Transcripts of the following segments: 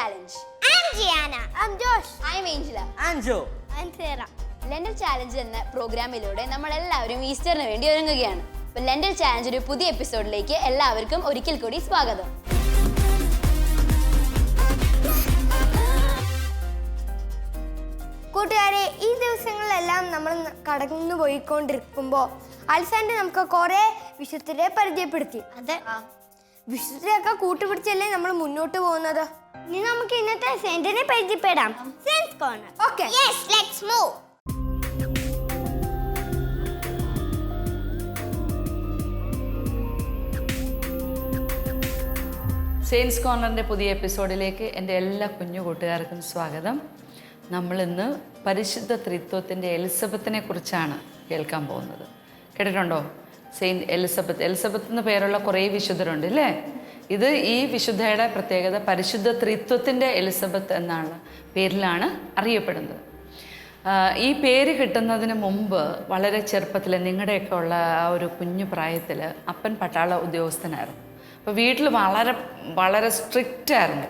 Challenge. I'm Gianna. I'm Josh. I'm Angela. ആൻജോ I'm Sarah. Lender challenge എന്ന പ്രോഗ്രാമിലൂടെ നമ്മൾ എല്ലാവരും ഈസ്റ്ററിന് വേണ്ടി ഒരുങ്ങുകയാണ് അപ്പോൾ ലെൻഡർ ചാലഞ്ച് ഒരു പുതിയ എപ്പിസോഡിലേക്ക് എല്ലാവർക്കും ഒരിക്കൽ കൂടി സ്വാഗതം കൂട്ടുകാരെ ഈ ദിവസങ്ങളിലെല്ലാം നമ്മൾ കടന്നു പോയിക്കൊണ്ടിരിക്കുമ്പോൾ അൽസാൻഡ് നമുക്ക് കുറെ വിശുദ്ധരെ പരിചയപ്പെടുത്തി അതെ വിശുദ്ധരെയൊക്കെ കൂട്ടുപിടിച്ചല്ലേ നമ്മൾ മുന്നോട്ട് പോകുന്നത് ഇനി നമുക്ക് ഇന്നത്തെ സെന്റിനെ പരിചയപ്പെടാം. Science corner. Okay yes let's move science കോർണറിന്റെ പുതിയ എപ്പിസോഡിലേക്ക് എന്റെ എല്ലാ കുഞ്ഞു കൂട്ടുകാർക്കും സ്വാഗതം. നമ്മളിന്ന് പരിശുദ്ധ ത്രിത്വത്തിന്റെ എലിസബത്തിനെ കുറിച്ചാണ് കേൾക്കാൻ പോകുന്നത്. കേട്ടിട്ടുണ്ടോ? Saint Elizabeth. എലിസബത്ത് എന്ന് പേരുള്ള കുറേ വിശുദ്ധരുണ്ട് അല്ലേ ഇത് ഈ വിശുദ്ധയുടെ പ്രത്യേകത പരിശുദ്ധ ത്രിത്വത്തിന്റെ എലിസബത്ത് എന്നാണ് പേരിലാണ് അറിയപ്പെടുന്നത്. ഈ പേര് കിട്ടുന്നതിന് മുമ്പ് വളരെ ചെറുപ്പത്തിൽ നിങ്ങളുടെയൊക്കെ ഉള്ള ആ ഒരു കുഞ്ഞു പ്രായത്തിൽ അപ്പൻ പട്ടാള ഉദ്യോഗസ്ഥനായിരുന്നു. അപ്പോൾ വീട്ടിൽ വളരെ വളരെ സ്ട്രിക്റ്റ് ആയിരുന്നു.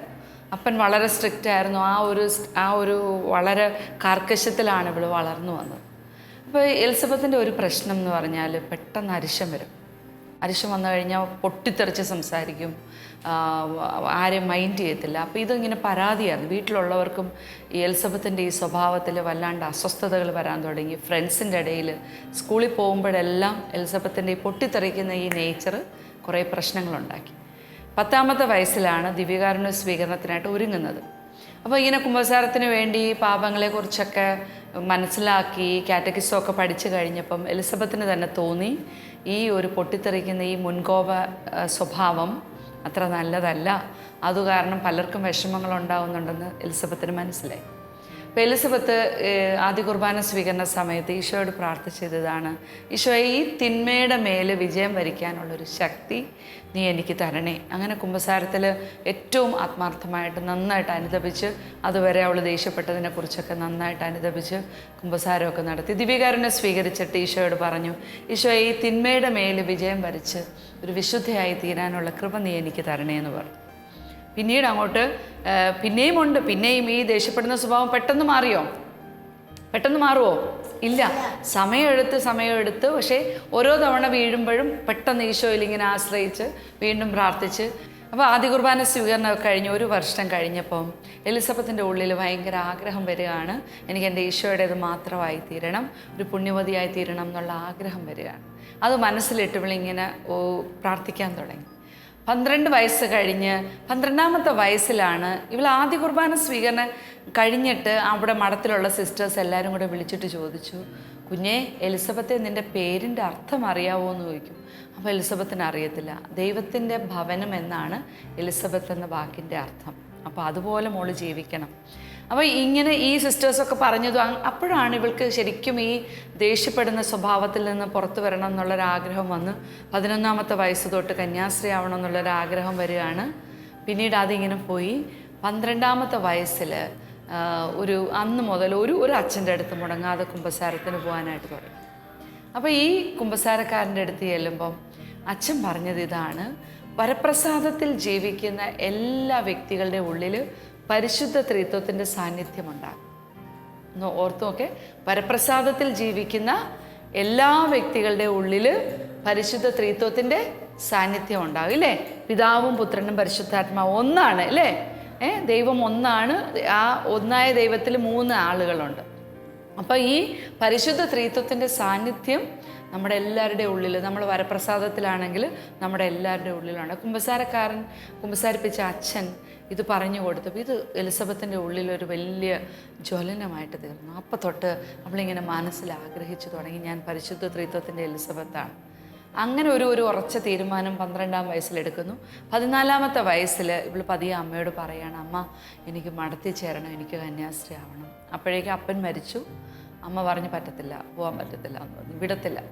അപ്പൻ വളരെ സ്ട്രിക്റ്റ് ആയിരുന്നു. ആ ഒരു ആ ഒരു വളരെ കാർക്കശ്യത്തിലാണ് ഇവൾ വളർന്നു വന്നത്. അപ്പോൾ എലിസബത്തിന്റെ ഒരു പ്രശ്നം എന്ന് പറഞ്ഞാൽ പെട്ടെന്ന് അരിശം വരും. അരിശം വന്നു കഴിഞ്ഞാൽ പൊട്ടിത്തെറിച്ച് സംസാരിക്കും. ആരെയും മൈൻഡ് ചെയ്യത്തില്ല. അപ്പോൾ ഇതിങ്ങനെ പരാതിയായിരുന്നു. വീട്ടിലുള്ളവർക്കും ഈ എലിസബത്തിന്റെ ഈ സ്വഭാവത്തിൽ വല്ലാണ്ട് അസ്വസ്ഥതകൾ വരാൻ തുടങ്ങി. ഫ്രണ്ട്സിന്റെ ഇടയിൽ സ്കൂളിൽ പോകുമ്പോഴെല്ലാം എലിസബത്തിന്റെ ഈ പൊട്ടിത്തെറിക്കുന്ന ഈ നേച്ചർ കുറേ പ്രശ്നങ്ങളുണ്ടാക്കി. പത്താമത്തെ വയസ്സിലാണ് ദിവ്യകാരുണ്യ സ്വീകരണത്തിനായിട്ട് ഒരുങ്ങുന്നത്. അപ്പോൾ ഇങ്ങനെ കുംഭസാരത്തിന് വേണ്ടി പാപങ്ങളെക്കുറിച്ചൊക്കെ മനസ്സിലാക്കി കാറ്റഗിസമൊക്കെ പഠിച്ചു കഴിഞ്ഞപ്പം എലിസബത്തിന് തന്നെ തോന്നി ഈ ഒരു പൊട്ടിത്തെറിക്കുന്ന ഈ മുൻകോപ സ്വഭാവം അത്ര നല്ലതല്ല. അതുകാരണം പലർക്കും വിഷമങ്ങൾ ഉണ്ടാവുന്നുണ്ടെന്ന് എലിസബത്തിന് മനസ്സിലായി. അപ്പോൾ എലിസബത്ത് ആദ്യ കുർബാന സ്വീകരണ സമയത്ത് ഈശോയോട് പ്രാർത്ഥിച്ചതാണ് ഈശോ ഈ തിന്മയുടെ മേൽ വിജയം വരിക്കാനുള്ളൊരു ശക്തി നീ എനിക്ക് തരണേ. അങ്ങനെ കുമ്പസാരത്തിൽ ഏറ്റവും ആത്മാർത്ഥമായിട്ട് നന്നായിട്ട് അനുദപിച്ച് അതുവരെ അവൾ ദേഷ്യപ്പെട്ടതിനെ കുറിച്ചൊക്കെ നന്നായിട്ട് അനുദപിച്ച് കുമ്പസാരമൊക്കെ നടത്തി. ദിവ്യകാരനെ സ്വീകരിച്ചിട്ട് ഈശോയോട് പറഞ്ഞു ഈശോ ഈ തിന്മയുടെ മേൽ വിജയം വരിച്ച് ഒരു വിശുദ്ധയായി തീരാനുള്ള കൃപ നീ എനിക്ക് തരണേ എന്ന് പറഞ്ഞു. പിന്നീട് അങ്ങോട്ട് പിന്നെയും ഉണ്ട് പിന്നെയും ഈ ദേഷ്യപ്പെടുന്ന സ്വഭാവം പെട്ടെന്ന് മാറിയോ? പെട്ടെന്ന് മാറുമോ ഇല്ല. സമയമെടുത്ത് സമയമെടുത്ത് പക്ഷേ ഓരോ തവണ വീഴുമ്പോഴും പെട്ടെന്ന് ഈശോയിൽ ഇങ്ങനെ ആശ്രയിച്ച് വീണ്ടും പ്രാർത്ഥിച്ച്. അപ്പോൾ ആദ്യ കുർബാന സ്വീകരണം കഴിഞ്ഞ് ഒരു വർഷം കഴിഞ്ഞപ്പം എലിസബത്തിന്റെ ഉള്ളിൽ ഭയങ്കര ആഗ്രഹം വരികയാണ്. എനിക്ക് എന്റെ ഈശോയുടേത് മാത്രമായി തീരണം ഒരു പുണ്യവതിയായി തീരണം എന്നുള്ള ആഗ്രഹം വരികയാണ്. അത് മനസ്സിലിട്ട് ഇങ്ങനെ പ്രാർത്ഥിക്കാൻ തുടങ്ങി. പന്ത്രണ്ട് വയസ്സ് കഴിഞ്ഞ് പന്ത്രണ്ടാമത്തെ വയസ്സിലാണ് ഇവൾ ആദ്യ കുർബാന സ്വീകരണം കഴിഞ്ഞിട്ട് അവിടെ മഠത്തിലുള്ള സിസ്റ്റേഴ്സ് എല്ലാവരും കൂടെ വിളിച്ചിട്ട് ചോദിച്ചു കുഞ്ഞെ എലിസബത്തെ നിന്റെ പേരിന്റെ അർത്ഥം അറിയാവോ എന്ന് ചോദിക്കും. അപ്പോൾ എലിസബത്തിന് അറിയത്തില്ല. ദൈവത്തിന്റെ ഭവനം എന്നാണ് എലിസബത്ത് എന്ന വാക്കിന്റെ അർത്ഥം. അപ്പോൾ അതുപോലെ മോൾ ജീവിക്കണം. അപ്പോൾ ഇങ്ങനെ ഈ സിസ്റ്റേഴ്സൊക്കെ പറഞ്ഞതും അപ്പോഴാണ് ഇവൾക്ക് ശരിക്കും ഈ ദേഷ്യപ്പെടുന്ന സ്വഭാവത്തിൽ നിന്ന് പുറത്തു വരണം എന്നുള്ളൊരാഗ്രഹം വന്ന് പതിനൊന്നാമത്തെ വയസ്സ് തൊട്ട് കന്യാസ്ത്രീ ആവണം എന്നുള്ളൊരാഗ്രഹം വരികയാണ്. പിന്നീട് അതിങ്ങനെ പോയി. പന്ത്രണ്ടാമത്തെ വയസ്സിൽ ഒരു അന്ന് മുതൽ ഒരു ഒരു അച്ഛന്റെ അടുത്ത് മുടങ്ങാതെ കുമ്പസാരത്തിന് പോകാനായിട്ട് തുടങ്ങി. അപ്പോൾ ഈ കുമ്പസാരക്കാരന്റെ അടുത്ത് ചെല്ലുമ്പം അച്ഛൻ പറഞ്ഞത് ഇതാണ് വരപ്രസാദത്തിൽ ജീവിക്കുന്ന എല്ലാ വ്യക്തികളുടെ ഉള്ളിൽ പരിശുദ്ധ ത്രിത്വത്തിന്റെ സാന്നിധ്യമുണ്ടാകും. ഒന്ന് ഓർത്തു നോക്കെ. പരപ്രസാദത്തിൽ ജീവിക്കുന്ന എല്ലാ വ്യക്തികളുടെ ഉള്ളിൽ പരിശുദ്ധ ത്രിത്വത്തിന്റെ സാന്നിധ്യം ഉണ്ടാകും ഇല്ലേ? പിതാവും പുത്രനും പരിശുദ്ധാത്മാവും ഒന്നാണ് അല്ലേ ഏ ദൈവം ഒന്നാണ് ആ ഒന്നായ ദൈവത്തിൽ മൂന്ന് ആളുകളുണ്ട്. അപ്പോൾ ഈ പരിശുദ്ധ ത്രിത്വത്തിന്റെ സാന്നിധ്യം നമ്മുടെ എല്ലാവരുടെ ഉള്ളിൽ നമ്മൾ വരപ്രസാദത്തിലാണെങ്കിൽ നമ്മുടെ എല്ലാവരുടെ ഉള്ളിലാണ് കുമ്പസാരക്കാരൻ കുമ്പസാരിപ്പിച്ച അച്ഛൻ ഇത് പറഞ്ഞു കൊടുത്തപ്പോൾ ഇത് എലിസബത്തിന്റെ ഉള്ളിലൊരു വലിയ ജ്വലനമായിട്ട് തീർന്നു. അപ്പം തൊട്ട് അവളിങ്ങനെ മനസ്സിൽ ആഗ്രഹിച്ചു തുടങ്ങി ഞാൻ പരിശുദ്ധ ത്രിത്വത്തിന്റെ എലിസബത്താണ്. അങ്ങനെ ഒരു ഒരു ഉറച്ച തീരുമാനം പന്ത്രണ്ടാം വയസ്സിലെടുക്കുന്നു പതിനാലാമത്തെ വയസ്സിൽ ഇവൾ പതിയെ അമ്മയോട് പറയാണ് അമ്മ എനിക്ക് മടത്തി ചേരണം എനിക്ക് കന്യാസ്ത്രീ ആവണം. അപ്പോഴേക്കും അപ്പൻ മരിച്ചു. അമ്മ പറഞ്ഞ് പറ്റത്തില്ല പോകാൻ പറ്റത്തില്ല എന്ന് പറഞ്ഞു വിടത്തില്ല.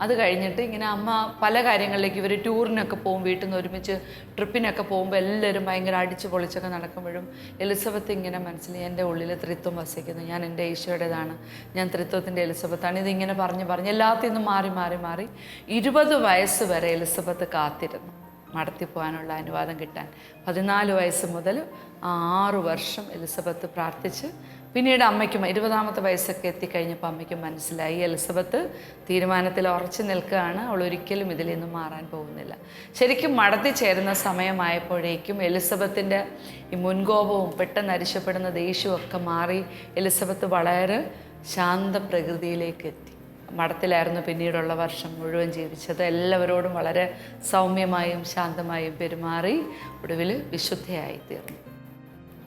അത് കഴിഞ്ഞിട്ട് ഇങ്ങനെ അമ്മ പല കാര്യങ്ങളിലേക്ക് ഇവർ ടൂറിനൊക്കെ പോകും വീട്ടിൽ നിന്ന് ഒരുമിച്ച് ട്രിപ്പിനൊക്കെ പോകുമ്പോൾ എല്ലാവരും ഭയങ്കര അടിച്ച് പൊളിച്ചൊക്കെ നടക്കുമ്പോഴും എലിസബത്ത് ഇങ്ങനെ മനസ്സിൽ എന്റെ ഉള്ളിൽ ത്രിത്വം വസിക്കുന്നു. ഞാൻ എന്റെ ഈശോയുടേതാണ്. ഞാൻ ത്രിത്വത്തിന്റെ എലിസബത്താണ്. ഇതിങ്ങനെ പറഞ്ഞ് പറഞ്ഞ് എല്ലാത്തിൽ നിന്നും മാറി മാറി മാറി ഇരുപത് വയസ്സ് വരെ എലിസബത്ത് കാത്തിരുന്നു. മടത്തി പോകാനുള്ള അനുവാദം കിട്ടാൻ. പതിനാല് വയസ്സ് മുതൽ ആറു വർഷം എലിസബത്ത് പ്രാർത്ഥിച്ച് പിന്നീട് അമ്മയ്ക്കും ഇരുപതാമത്തെ വയസ്സൊക്കെ എത്തിക്കഴിഞ്ഞപ്പോൾ അമ്മയ്ക്കും മനസ്സിലായി. എലിസബത്ത് തീരുമാനത്തിൽ ഉറച്ചു നിൽക്കുകയാണ്. അവൾ ഒരിക്കലും ഇതിൽ നിന്നും മാറാൻ പോകുന്നില്ല. ശരിക്കും മടത്തി ചേരുന്ന സമയമായപ്പോഴേക്കും എലിസബത്തിന്റെ ഈ മുൻകോപവും പെട്ടെന്ന് അരിശപ്പെടുന്ന ദേഷ്യവും ഒക്കെ മാറി എലിസബത്ത് വളരെ ശാന്ത പ്രകൃതിയിലേക്ക് എത്തി. മഠത്തിലായിരുന്നു പിന്നീടുള്ള വർഷം മുഴുവൻ ജീവിച്ചത്. എല്ലാവരോടും വളരെ സൗമ്യമായും ശാന്തമായും പെരുമാറി ഒടുവിൽ വിശുദ്ധയായി തീർന്നു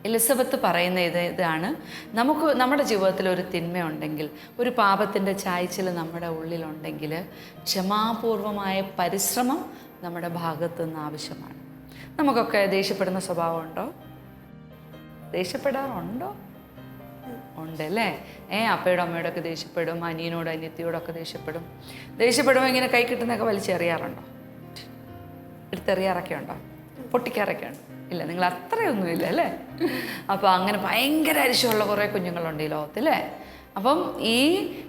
എലിസബത്ത് പറയുന്ന ഇത് ഇതാണ്. നമുക്ക് നമ്മുടെ ജീവിതത്തിൽ ഒരു തിന്മയുണ്ടെങ്കിൽ ഒരു പാപത്തിന്റെ ചായ്ച്ചിൽ നമ്മുടെ ഉള്ളിലുണ്ടെങ്കിൽ ക്ഷമാപൂർവമായ പരിശ്രമം നമ്മുടെ ഭാഗത്തു നിന്ന് ആവശ്യമാണ്. നമുക്കൊക്കെ ദേഷ്യപ്പെടുന്ന സ്വഭാവമുണ്ടോ? ദേഷ്യപ്പെടാറുണ്ടോ? ഉണ്ടല്ലേ? ഏ അപ്പയോടും അമ്മയോടൊക്കെ ദേഷ്യപ്പെടും അനിയനോടും അനിയത്തിയോടൊക്കെ ദേഷ്യപ്പെടും. ദേഷ്യപ്പെടുമ്പോൾ ഇങ്ങനെ കൈ കിട്ടുന്നൊക്കെ വലിച്ചെറിയാറുണ്ടോ? എടുത്തെറിയാറൊക്കെ ഉണ്ടോ? പൊട്ടിക്കാറൊക്കെ ഉണ്ടോ? ഇല്ല നിങ്ങൾ അത്രയൊന്നുമില്ല അല്ലേ? അപ്പോൾ അങ്ങനെ ഭയങ്കര അരിശമുള്ള കുറേ കുഞ്ഞുങ്ങളുണ്ട് ഈ ലോകത്തില്ലേ അപ്പം ഈ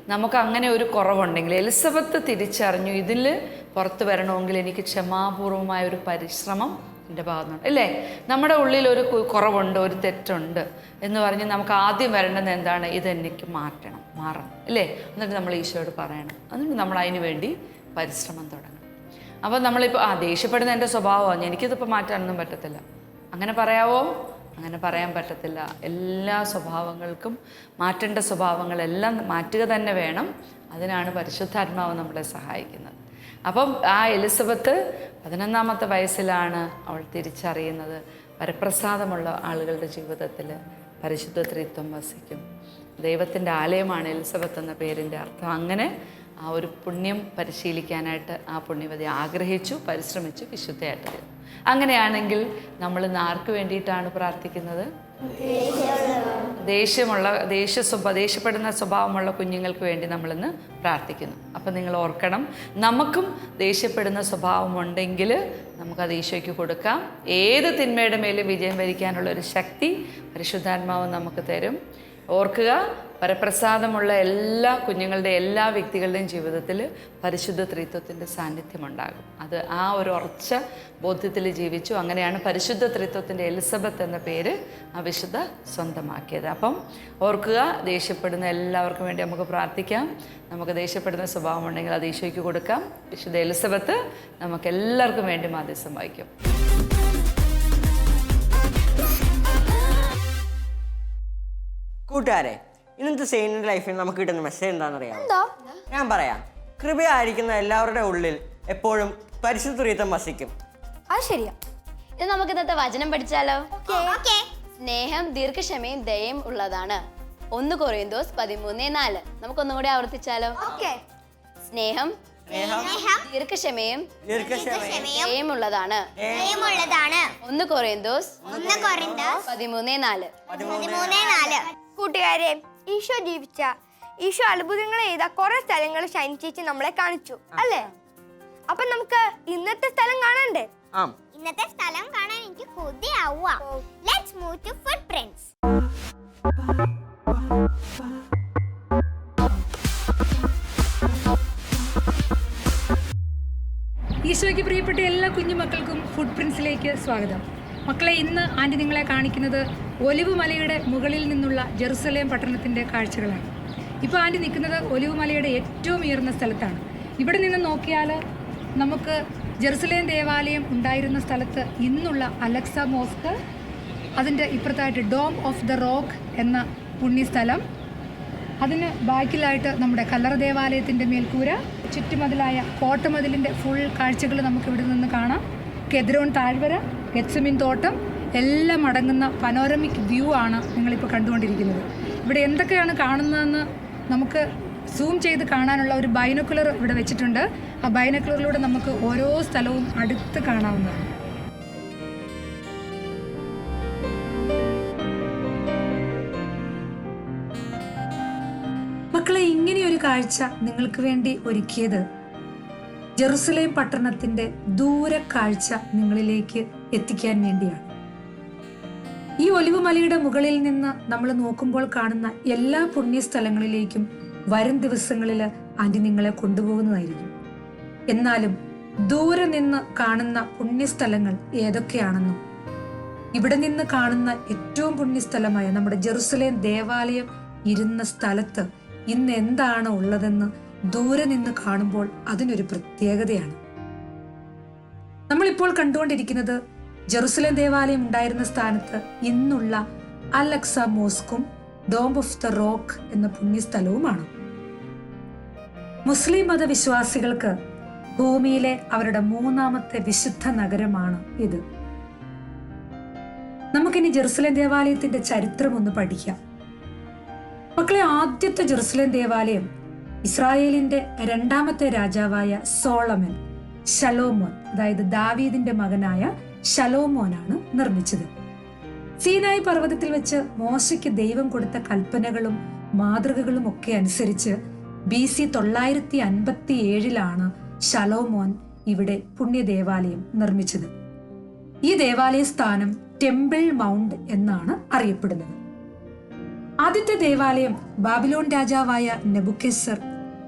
നമുക്ക് അങ്ങനെ ഒരു കുറവുണ്ടെങ്കിൽ എലിസബത്ത് തിരിച്ചറിഞ്ഞു ഇതിൽ പുറത്ത് വരണമെങ്കിൽ എനിക്ക് ക്ഷമാപൂർവമായ ഒരു പരിശ്രമം എന്റെ ഭാഗത്തുനിന്ന് അല്ലേ? നമ്മുടെ ഉള്ളിൽ ഒരു കുറവുണ്ട് ഒരു തെറ്റുണ്ട് എന്ന് പറഞ്ഞ് നമുക്ക് ആദ്യം വരേണ്ടത് എന്താണ്? ഇതെനിക്ക് മാറ്റണം മാറണം അല്ലേ? എന്നിട്ട് നമ്മൾ ഈശോയോട് പറയണം. എന്നിട്ട് നമ്മൾ അതിന് വേണ്ടി പരിശ്രമം തുടങ്ങണം. അപ്പോൾ നമ്മളിപ്പോൾ ആ ദേഷ്യപ്പെടുന്ന എന്റെ സ്വഭാവമാണ്. എനിക്കിതിപ്പോൾ മാറ്റാനൊന്നും പറ്റത്തില്ല. അങ്ങനെ പറയാവോ? അങ്ങനെ പറയാൻ പറ്റത്തില്ല. എല്ലാ സ്വഭാവങ്ങൾക്കും മാറ്റേണ്ട സ്വഭാവങ്ങളെല്ലാം മാറ്റുക തന്നെ വേണം. അതിനാണ് പരിശുദ്ധാത്മാവ് നമ്മളെ സഹായിക്കുന്നത്. അപ്പം ആ എലിസബത്ത് പതിനൊന്നാമത്തെ വയസ്സിലാണ് അവൾ തിരിച്ചറിയുന്നത്. വരപ്രസാദമുള്ള ആളുകളുടെ ജീവിതത്തിൽ പരിശുദ്ധ ത്രിത്വം വസിക്കും. ദൈവത്തിന്റെ ആലയമാണ് എലിസബത്ത് എന്ന പേരിന്റെ അർത്ഥം. അങ്ങനെ ആ ഒരു പുണ്യം പരിശീലിക്കാനായിട്ട് ആ പുണ്യവതി ആഗ്രഹിച്ചു പരിശ്രമിച്ചു വിശുദ്ധയായിട്ട് തീർന്നു. അങ്ങനെയാണെങ്കിൽ നമ്മൾ ആർക്ക് വേണ്ടിയിട്ടാണ് പ്രാർത്ഥിക്കുന്നത്? ദേഷ്യമുള്ള ദേഷ്യ സ്വഭാവ ദേഷ്യപ്പെടുന്ന സ്വഭാവമുള്ള കുഞ്ഞുങ്ങൾക്ക് വേണ്ടി നമ്മളിന്ന് പ്രാർത്ഥിക്കുന്നു. അപ്പം നിങ്ങൾ ഓർക്കണം നമുക്കും ദേഷ്യപ്പെടുന്ന സ്വഭാവമുണ്ടെങ്കിൽ നമുക്കത് ഈശോയ്ക്ക് കൊടുക്കാം. ഏത് തിന്മയുടെ മേലും വിജയം വരിക്കാനുള്ള ഒരു ശക്തി പരിശുദ്ധാത്മാവ് നമുക്ക് തരും. ഓർക്കുക പരപ്രസാദമുള്ള എല്ലാ കുഞ്ഞുങ്ങളുടെ എല്ലാ വ്യക്തികളുടെയും ജീവിതത്തിൽ പരിശുദ്ധ ത്രിത്വത്തിന്റെ സാന്നിധ്യമുണ്ടാകും. അത് ആ ഒരു ഉറച്ച ബോധ്യത്തിൽ ജീവിച്ചു. അങ്ങനെയാണ് പരിശുദ്ധ ത്രിത്വത്തിന്റെ എലിസബത്ത് എന്ന പേര് ആ വിശുദ്ധ സ്വന്തമാക്കിയത്. അപ്പം ഓർക്കുക ദേഷ്യപ്പെടുന്ന എല്ലാവർക്കും വേണ്ടി നമുക്ക് പ്രാർത്ഥിക്കാം. നമുക്ക് ദേഷ്യപ്പെടുന്ന സ്വഭാവം ഉണ്ടെങ്കിൽ അത് ഈശോയ്ക്ക് കൊടുക്കാം. വിശുദ്ധ എലിസബത്ത് നമുക്ക് എല്ലാവർക്കും വേണ്ടി മാധ്യസ്ഥം വഹിക്കും കൂട്ടുകാരെ ഇന്നത്തെ സെയിന്റെ ലൈഫിൽ നമുക്ക് കിട്ടുന്ന മെസ്സേജ് എന്താണെന്നറിയാമോ? ഞാൻ പറയാം. കൃപയായിരിക്കുന്ന എല്ലാവരുടെ ഉള്ളിൽ എപ്പോഴും പരിശുദ്ധ വസിക്കും. അത് ശരിയാ. ഇത് നമുക്ക് ഇന്നത്തെ വചനം പഠിച്ചാലോ? സ്നേഹം ദീർഘക്ഷമയും ദയയും ഉള്ളതാണ്. ഒന്ന് കൊറിയന്തോസ് പതിമൂന്ന് നാല്. നമുക്കൊന്നും കൂടി ആവർത്തിച്ചാലോ? ഓക്കെ. സ്നേഹം സ്നേഹം ദീർഘക്ഷമയും ദീർഘക്ഷമയും ദയയും ഉള്ളതാണ്. ഉള്ളതാണ്. ഒന്ന് കൊറിയന്തോസ് പതിമൂന്ന് നാല്. പതിമൂന്ന് നാല്. കൂട്ടുകാരെ ഈശോ ജീവിച്ച ഈശോ അത്ഭുതങ്ങൾ ചെയ്ത കുറെ സ്ഥലങ്ങൾ ഷൈൻ ചേച്ചി നമ്മളെ കാണിച്ചു അല്ലേ? അപ്പൊ നമുക്ക് ഇന്നത്തെ സ്ഥലം കാണണ്ടേ ആം. ഇന്നത്തെ സ്ഥലം കാണാൻ എനിക്ക് കൊതിയാവുക ലെറ്റ്സ് മൂവ് ടു ഈശോയ്ക്ക് പ്രിയപ്പെട്ട എല്ലാ കുഞ്ഞുമക്കൾക്കും ഫുഡ് പ്രിൻസിലേക്ക് സ്വാഗതം. മക്കളെ ഇന്ന് ആന്റി നിങ്ങളെ കാണിക്കുന്നത് ഒലിവ് മലയുടെ മുകളിൽ നിന്നുള്ള ജെറുസലേം പട്ടണത്തിന്റെ കാഴ്ചകളാണ്. ഇപ്പോൾ ആന്റി നിൽക്കുന്നത് ഒലിവ് മലയുടെ ഏറ്റവും ഉയർന്ന സ്ഥലത്താണ്. ഇവിടെ നിന്ന് നോക്കിയാൽ നമുക്ക് ജെറുസലേം ദേവാലയം ഉണ്ടായിരുന്ന സ്ഥലത്ത് ഇന്നുള്ള അലക്സ മോസ്ക് അതിന്റെ ഇപ്പുറത്തായിട്ട് ഡോം ഓഫ് ദ റോക്ക് എന്ന പുണ്യസ്ഥലം. അതിന് ബാക്കിലായിട്ട് നമ്മുടെ കല്ലറ ദേവാലയത്തിന്റെ മേൽക്കൂര ചുറ്റുമതിലായ കോട്ടമതിലിന്റെ ഫുൾ കാഴ്ചകൾ നമുക്ക് ഇവിടെ നിന്ന് കാണാം. കെദ്രോൺ താഴ്വര ഗെറ്റ്സമിൻ തോട്ടം എല്ലാം അടങ്ങുന്ന പനോരമിക് വ്യൂ ആണ് നിങ്ങളിപ്പോൾ കണ്ടുകൊണ്ടിരിക്കുന്നത്. ഇവിടെ എന്തൊക്കെയാണ് കാണുന്നതെന്ന് നമുക്ക് സൂം ചെയ്ത് കാണാനുള്ള ഒരു ബൈനോക്കുലർ ഇവിടെ വെച്ചിട്ടുണ്ട്. ആ ബൈനോക്കുലറിലൂടെ നമുക്ക് ഓരോ സ്ഥലവും അടുത്ത് കാണാവുന്നതാണ്. മക്കളെ ഇങ്ങനെയൊരു കാഴ്ച നിങ്ങൾക്ക് വേണ്ടി ഒരുക്കിയത് ജെറുസലേം പട്ടണത്തിന്റെ ദൂരക്കാഴ്ച നിങ്ങളിലേക്ക് എത്തിക്കാൻ വേണ്ടിയാണ്. ഈ ഒലിവുമലയുടെ മുകളിൽ നിന്ന് നമ്മൾ നോക്കുമ്പോൾ കാണുന്ന എല്ലാ പുണ്യസ്ഥലങ്ങളിലേക്കും വരും ദിവസങ്ങളിൽ ആന്റി നിങ്ങളെ കൊണ്ടുപോകുന്നതായിരിക്കും. എന്നാലും ദൂരെ നിന്ന് കാണുന്ന പുണ്യസ്ഥലങ്ങൾ ഏതൊക്കെയാണെന്നും ഇവിടെ നിന്ന് കാണുന്ന ഏറ്റവും പുണ്യസ്ഥലമായ നമ്മുടെ ജെറുസലേം ദേവാലയം ഇരുന്ന സ്ഥലത്ത് ഇന്ന് എന്താണ് ഉള്ളതെന്ന് ദൂരെ നിന്ന് കാണുമ്പോൾ അതിനൊരു പ്രത്യേകതയാണ്. നമ്മളിപ്പോൾ കണ്ടുകൊണ്ടിരിക്കുന്നത് ജെറുസലേം ദേവാലയം ഉണ്ടായിരുന്ന സ്ഥാനത്ത് ഇന്നുള്ള അലക്സ മോസ്കും ഡോം ഓഫ് ദ റോക്ക് എന്ന പുണ്യസ്ഥലവുമാണ്. മുസ്ലിം മതവിശ്വാസികൾക്ക് ഭൂമിയിലെ അവരുടെ മൂന്നാമത്തെ വിശുദ്ധ നഗരമാണ് ഇത്. നമുക്കിനി ജെറുസലേം ദേവാലയത്തിന്റെ ചരിത്രം ഒന്ന് പഠിക്കാം. മക്കളെ ആദ്യത്തെ ജെറുസലേം ദേവാലയം ഇസ്രായേലിന്റെ രണ്ടാമത്തെ രാജാവായ സോളമൻ ഷലോമോൻ അതായത് ദാവീദിന്റെ മകനായ ഷലോമോനാണ് നിർമ്മിച്ചത്. സീനായി പർവതത്തിൽ വെച്ച് മോശയ്ക്ക് ദൈവം കൊടുത്ത കൽപ്പനകളും മാതൃകകളും ഒക്കെ അനുസരിച്ച് ബി സി തൊള്ളായിരത്തി അൻപത്തി ഏഴിലാണ് ഷലോമോൻ ഇവിടെ പുണ്യ ദേവാലയം നിർമ്മിച്ചത്. ഈ ദേവാലയ സ്ഥാനം ടെമ്പിൾ മൗണ്ട് എന്നാണ് അറിയപ്പെടുന്നത്. ആദ്യത്തെ ദേവാലയം ബാബിലോൺ രാജാവായ നെബുക്കെസർ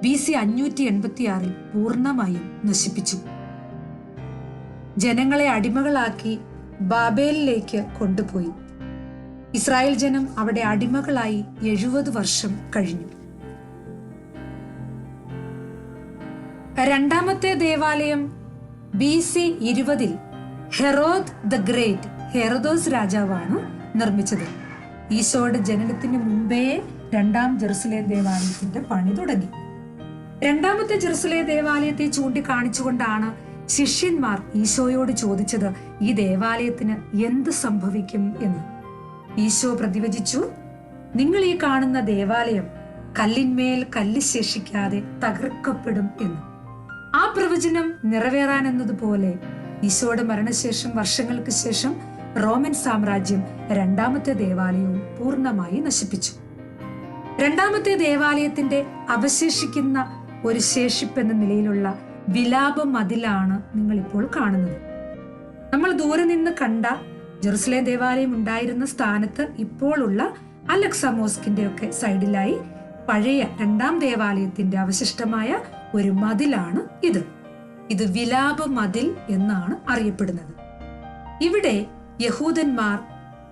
ബി സി അഞ്ഞൂറ്റി എൺപത്തി ആറിൽ പൂർണമായും നശിപ്പിച്ചു. ജനങ്ങളെ അടിമകളാക്കി ബാബേലിലേക്ക് കൊണ്ടുപോയി. ഇസ്രായേൽ ജനം അവിടെ അടിമകളായി എഴുപത് വർഷം കഴിഞ്ഞു. രണ്ടാമത്തെ ദേവാലയം ബി സി ഇരുപതിൽ ഹെറോദ് ദ ഗ്രേറ്റ് ഹെറോദോസ് രാജാവാണ് നിർമ്മിച്ചത്. ഈശോയുടെ ജനനത്തിന് മുമ്പേ രണ്ടാം ജെറുസലേം ദേവാലയത്തിന്റെ പണി തുടങ്ങി. രണ്ടാമത്തെ ജെറുസലേം ദേവാലയത്തെ ചൂണ്ടിക്കാണിച്ചുകൊണ്ടാണ് ശിഷ്യന്മാർ ഈശോയോട് ചോദിച്ചത് ഈ ദേവാലയത്തിന് എന്ത് സംഭവിക്കും എന്ന്? ഈശോ പ്രതിവചിച്ചു നിങ്ങൾ ഈ കാണുന്ന ദേവാലയം കല്ലിന്മേൽ കല്ല് ശേഷിക്കാതെ തകർക്കപ്പെടും എന്ന്. ആ പ്രവചനം നിറവേറാൻ എന്നതുപോലെ ഈശോയുടെ മരണശേഷം വർഷങ്ങൾക്ക് ശേഷം റോമൻ സാമ്രാജ്യം രണ്ടാമത്തെ ദേവാലയവും പൂർണമായി നശിപ്പിച്ചു. രണ്ടാമത്തെ ദേവാലയത്തിന്റെ അവശേഷിക്കുന്ന ഒരു ശേഷിപ്പ് എന്ന നിലയിലുള്ള വിലാപ മതിലാണ് നിങ്ങൾ ഇപ്പോൾ കാണുന്നത്. നമ്മൾ ദൂരെ നിന്ന് കണ്ട ജെറുസലേം ദേവാലയം ഉണ്ടായിരുന്ന സ്ഥാനത്ത് ഇപ്പോഴുള്ള അലക്സ മോസ്കിന്റെ ഒക്കെ സൈഡിലായി പഴയ രണ്ടാം ദേവാലയത്തിന്റെ അവശിഷ്ടമായ ഒരു മതിലാണ് ഇത്. ഇത് വിലാപ മതിൽ എന്നാണ് അറിയപ്പെടുന്നത്. ഇവിടെ യഹൂദന്മാർ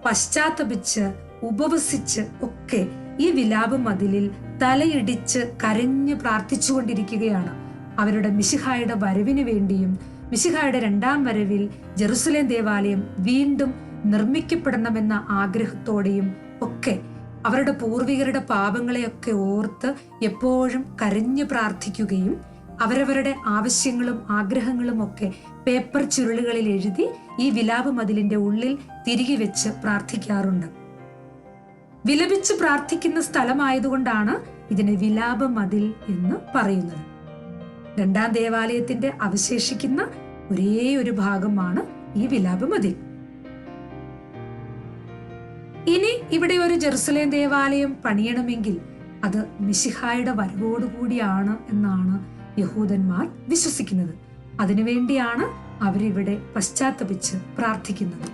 പശ്ചാത്തപിച്ച് ഉപവസിച്ച് ഒക്കെ ഈ വിലാപ മതിലിൽ തലയിടിച്ച് കരഞ്ഞ് പ്രാർത്ഥിച്ചുകൊണ്ടിരിക്കുകയാണ്. അവരുടെ മിശിഹായുടെ വരവിന് വേണ്ടിയും മിശിഹായുടെ രണ്ടാം വരവിൽ ജെറുസലേം ദേവാലയം വീണ്ടും നിർമ്മിക്കപ്പെടണമെന്ന ആഗ്രഹത്തോടെയും ഒക്കെ അവരുടെ പൂർവികരുടെ പാപങ്ങളെയൊക്കെ ഓർത്ത് എപ്പോഴും കരഞ്ഞു പ്രാർത്ഥിക്കുകയും അവരവരുടെ ആവശ്യങ്ങളും ആഗ്രഹങ്ങളും ഒക്കെ പേപ്പർ ചുരുളുകളിൽ എഴുതി ഈ വിലാപ മതിലിന്റെ ഉള്ളിൽ തിരികെ വെച്ച് പ്രാർത്ഥിക്കാറുണ്ട്. വിലപിച്ച് പ്രാർത്ഥിക്കുന്ന സ്ഥലമായതുകൊണ്ടാണ് ഇതിനെ വിലാപ മതിൽ എന്ന് പറയുന്നത്. രണ്ടാം ദേവാലയത്തിന്റെ അവശേഷിക്കുന്ന ഒരേ ഒരു ഭാഗമാണ് ഈ വിലാപ ഇനി ഇവിടെ ഒരു ജെറുസലേം ദേവാലയം പണിയണമെങ്കിൽ അത് മിശിഹായുടെ വരവോടുകൂടിയാണ് എന്നാണ് യഹൂദന്മാർ വിശ്വസിക്കുന്നത്. അതിനുവേണ്ടിയാണ് അവരിവിടെ പശ്ചാത്തപിച്ച് പ്രാർത്ഥിക്കുന്നത്.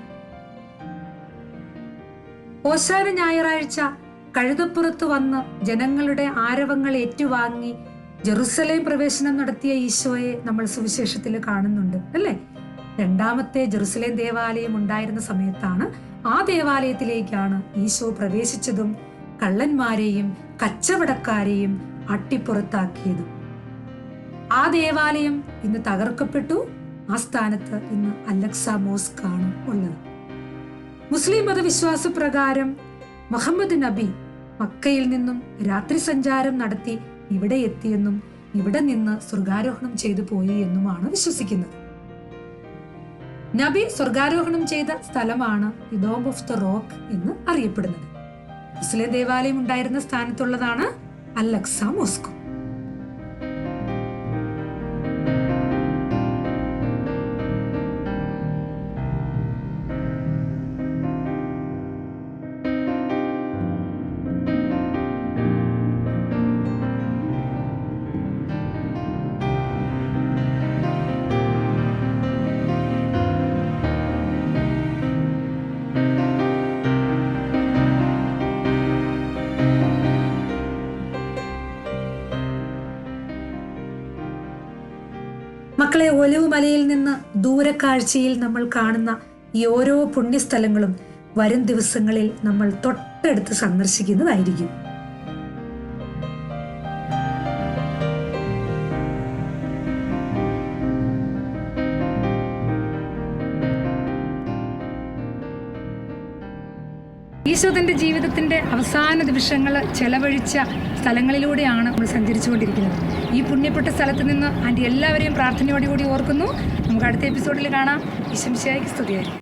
ഓശാന ഞായറാഴ്ച കഴുതപ്പുറത്ത് വന്ന് ജനങ്ങളുടെ ആരവങ്ങൾ ഏറ്റുവാങ്ങി ജെറുസലേം പ്രവേശനം നടത്തിയ ഈശോയെ നമ്മൾ സുവിശേഷത്തിൽ കാണുന്നുണ്ട് അല്ലേ? രണ്ടാമത്തെ ജെറുസലേം ദേവാലയം ഉണ്ടായിരുന്ന സമയത്താണ് ആ ദേവാലയത്തിലേക്കാണ് ഈശോ പ്രവേശിച്ചതും കള്ളന്മാരെയും കച്ചവടക്കാരെയും അട്ടിപ്പുറത്താക്കിയതും. ആ ദേവാലയം ഇന്ന് തകർക്കപ്പെട്ടു ആ സ്ഥാനത്ത് ഇന്ന് അലക്സ മോസ്ക് ആണ് ഉള്ളത്. മുസ്ലിം മതവിശ്വാസ പ്രകാരം മുഹമ്മദ് നബി മക്കയിൽ നിന്നും രാത്രി സഞ്ചാരം നടത്തി ഇവിടെ എത്തിയെന്നും ഇവിടെ നിന്ന് സ്വർഗാരോഹണം ചെയ്തു പോയി എന്നുമാണ് വിശ്വസിക്കുന്നത്. നബി സ്വർഗാരോഹണം ചെയ്ത സ്ഥലമാണ് ഇഡോം ഓഫ് ദ റോക്ക് എന്ന് അറിയപ്പെടുന്നത്. മുസ്ലിം ദേവാലയം ഉണ്ടായിരുന്ന സ്ഥാനത്തുള്ളതാണ് അലക്സ മോസ്കോ. മക്കളെ ഒലിവ് മലയിൽ നിന്ന് ദൂരക്കാഴ്ചയിൽ നമ്മൾ കാണുന്ന ഈ ഓരോ പുണ്യസ്ഥലങ്ങളും വരും ദിവസങ്ങളിൽ നമ്മൾ തൊട്ടടുത്ത് സന്ദർശിക്കുന്നതായിരിക്കും. ഈശോ തന്റെ ജീവിതത്തിന്റെ അവസാന നിമിഷങ്ങൾ ചെലവഴിച്ച സ്ഥലങ്ങളിലൂടെയാണ് നമ്മൾ സഞ്ചരിച്ചുകൊണ്ടിരിക്കുന്നത്. ഈ പുണ്യപ്പെട്ട സ്ഥലത്ത് നിന്ന് ആന്റി എല്ലാവരെയും പ്രാർത്ഥനയോടുകൂടി ഓർക്കുന്നു. നമുക്ക് അടുത്ത എപ്പിസോഡിൽ കാണാം. വിശംശയായി സ്തുതിയായിരിക്കും.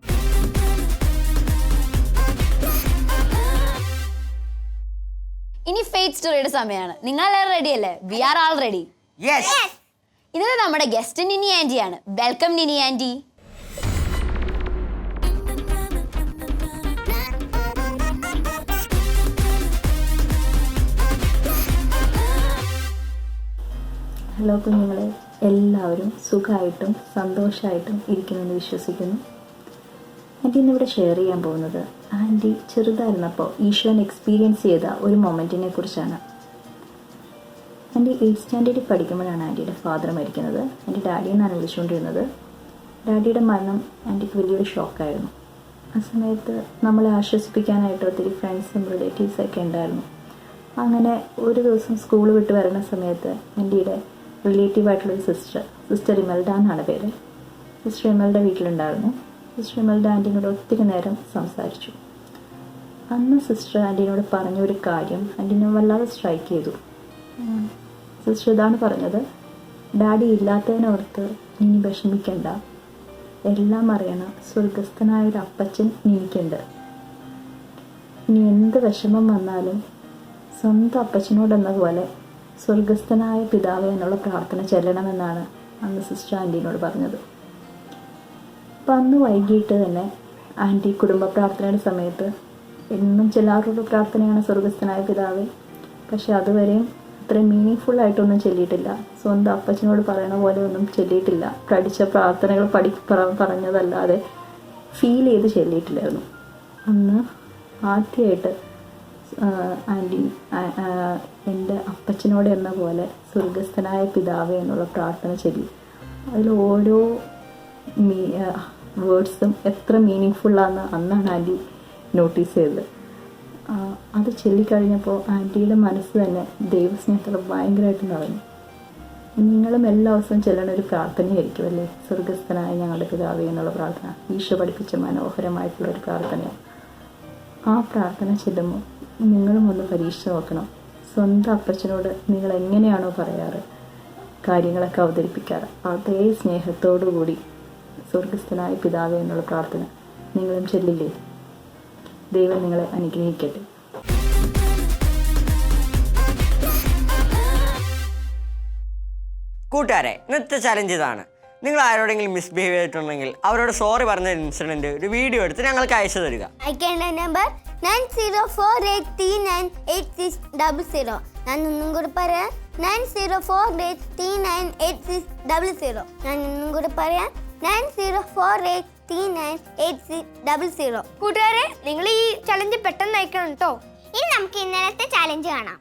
ഇനി ഫേറ്റ് സ്റ്റോറിയുടെ സമയമാണ്. നിങ്ങൾ എല്ലാവരും റെഡി അല്ലേ we are all ready yes ഇന്നത്തെ നമ്മുടെ ഗസ്റ്റ് നിനി ആന്റി ആണ് വെൽക്കം നിനി ആന്റി. ഹലോ കുഞ്ഞുങ്ങളെ എല്ലാവരും സുഖമായിട്ടും സന്തോഷമായിട്ടും ഇരിക്കുമെന്ന് വിശ്വസിക്കുന്നു. ആന്റി ഇന്നിവിടെ ഷെയർ ചെയ്യാൻ പോകുന്നത് ആന്റി ചെറുതായിരുന്നപ്പോൾ ഈശോൻ എക്സ്പീരിയൻസ് ചെയ്ത ഒരു മൊമെന്റിനെ കുറിച്ചാണ്. ആന്റി എയ്റ്റ് സ്റ്റാൻഡേർഡിൽ പഠിക്കുമ്പോഴാണ് ആന്റിയുടെ ഫാദർ മരിക്കുന്നത്. എന്റെ ഡാഡിയെന്നാണ് വിളിച്ചുകൊണ്ടിരുന്നത്. ഡാഡിയുടെ മരണം ആന്റിക്ക് വലിയൊരു ഷോക്കായിരുന്നു ആ സമയത്ത് നമ്മളെ ആശ്വസിപ്പിക്കാനായിട്ട് ഒത്തിരി ഫ്രണ്ട്സും റിലേറ്റീവ്സൊക്കെ ഉണ്ടായിരുന്നു. അങ്ങനെ ഒരു ദിവസം സ്കൂൾ വിട്ട് വരുന്ന സമയത്ത് എന്റെയുടെ റിലേറ്റീവ് ആയിട്ടുള്ളൊരു സിസ്റ്റർ സിസ്റ്റർ ഇമൽഡ എന്നാണ് പേര്. സിസ്റ്റർ ഇമൽഡ വീട്ടിലുണ്ടായിരുന്നു. സിസ്റ്റർ ഇമൽഡ ആന്റിനോട് ഒത്തിരി നേരം സംസാരിച്ചു. അന്ന് സിസ്റ്റർ ആന്റിനോട് പറഞ്ഞ ഒരു കാര്യം ആന്റിനെ വല്ലാതെ സ്ട്രൈക്ക് ചെയ്തു. സിസ്റ്റർ ഇതാണ് പറഞ്ഞത് ഡാഡി ഇല്ലാത്തതിനോർത്ത് ഇനി വിഷമിക്കണ്ട. എല്ലാം അറിയണ. സ്വർഗസ്ഥനായ ഒരു അപ്പച്ചൻ എനിക്കുണ്ട്. ഇനി എന്ത് വിഷമം വന്നാലും സ്വന്തം അപ്പച്ചനോടെന്ന പോലെ സ്വർഗസ്ഥനായ പിതാവ് എന്നുള്ള പ്രാർത്ഥന ചെല്ലണമെന്നാണ് അന്ന് സിസ്റ്റർ ആന്റീനോട് പറഞ്ഞത്. അപ്പം അന്ന് വൈകിട്ട് തന്നെ ആന്റി കുടുംബ പ്രാർത്ഥനയുടെ സമയത്ത് എന്നും ചെല്ലാറുള്ള പ്രാർത്ഥനയാണ് സ്വർഗസ്ഥനായ പിതാവ്. പക്ഷെ അതുവരെയും അത്രയും മീനിങ് ഫുൾ ആയിട്ടൊന്നും ചൊല്ലിയിട്ടില്ല. സ്വന്തം അപ്പച്ചനോട് പറയണ പോലെ ഒന്നും ചൊല്ലിയിട്ടില്ല. പഠിച്ച പ്രാർത്ഥനകൾ പഠി പറ- പറഞ്ഞതല്ലാതെ ഫീൽ ചെയ്ത് ചൊല്ലിയിട്ടില്ലായിരുന്നു. അന്ന് ആദ്യമായിട്ട് ആന്റി എന്റെ അപ്പച്ചനോട് എന്ന പോലെ സ്വർഗസ്ഥനായ പിതാവേ എന്നുള്ള പ്രാർത്ഥന ചൊല്ലി. അതിൽ ഓരോ മീ വേർഡ്സും എത്ര മീനിങ് ഫുള്ളാന്ന് അന്നാണ് ആന്റി നോട്ടീസ് ചെയ്തത്. അത് ചൊല്ലിക്കഴിഞ്ഞപ്പോൾ ആന്റിയുടെ മനസ്സ് തന്നെ ദൈവസ്നേഹത്തിൽ ഭയങ്കരമായിട്ട് നിറഞ്ഞു. നിങ്ങളും എല്ലാ ദിവസവും ചെല്ലണ ഒരു പ്രാർത്ഥനയായിരിക്കും അല്ലേ? സ്വർഗസ്ഥനായ ഞങ്ങളുടെ പിതാവേ എന്നുള്ള പ്രാർത്ഥന. ഈശോ പഠിപ്പിച്ച മനോഹരമായിട്ടുള്ള ഒരു പ്രാർത്ഥനയാണ്. ആ പ്രാർത്ഥന ചെല്ലുമ്പോൾ നിങ്ങളും ഒന്ന് പരീക്ഷിച്ച് നോക്കണം. സ്വന്തം അപ്പച്ചനോട് നിങ്ങൾ എങ്ങനെയാണോ പറയാറ്? കാര്യങ്ങളൊക്കെ അവതരിപ്പിക്കാറ്. അതേ സ്നേഹത്തോടു കൂടി സ്വർഗസ്ഥനായ പിതാവ് എന്നുള്ള പ്രാർത്ഥന നിങ്ങളും ചെല്ലില്ലേ? ദൈവം നിങ്ങളെ അനുഗ്രഹിക്കട്ടെ. കൂട്ടുകാരെ ഇന്നത്തെ ചലഞ്ച് ഇതാണ്. നിങ്ങൾ ആരോടെങ്കിലും മിസ്ബിഹേവ് ചെയ്തിട്ടുണ്ടെങ്കിൽ അവരോട് സോറി പറഞ്ഞ ഇൻസിഡന്റ് ഒരു വീഡിയോ എടുത്ത് ഞങ്ങൾക്ക് അയച്ചു തരിക. Number nine zero four eight three nine eight six double zero. ഞാൻ ഒന്നും കൂടി പറയാം nine zero four eight three nine eight six double zero. ഞാൻ ഒന്നും കൂടി പറയാം nine zero four eight three nine eight six double zero. കൂട്ടുകാരെ നിങ്ങൾ ഈ ചലഞ്ച് പെട്ടെന്ന് അയക്കണം കേട്ടോ ഇനി നമുക്ക് ഇന്നലത്തെ ചലഞ്ച് കാണാം.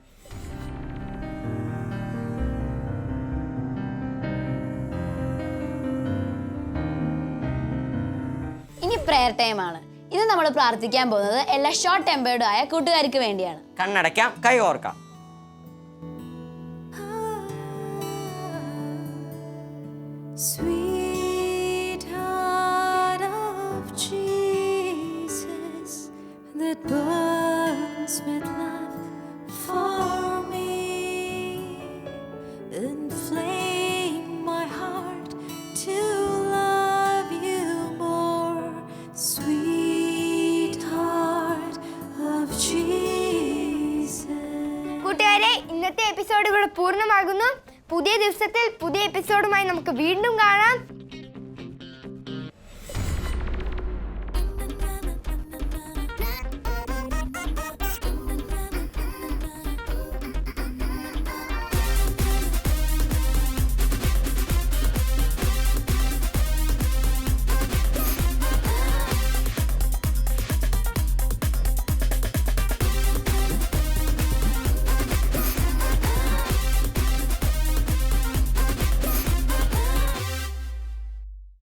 ഇനി പ്രെയർ ടൈം ഇത് നമ്മൾ പ്രാർത്ഥിക്കാൻ പോകുന്നത് എല്ലാ ഷോർട്ട് ടെമ്പേർഡും ആയ കൂട്ടുകാർക്ക് വേണ്ടിയാണ്. കണ്ണടയ്ക്കാം കൈ ഓർക്കാം. Sweetheart കൂട്ടുകാരെ ഇന്നത്തെ എപ്പിസോഡ് ഇവിടെ പൂർണമാകുന്നു. പുതിയ ദിവസത്തിൽ പുതിയ എപ്പിസോഡുമായി നമുക്ക് വീണ്ടും കാണാം.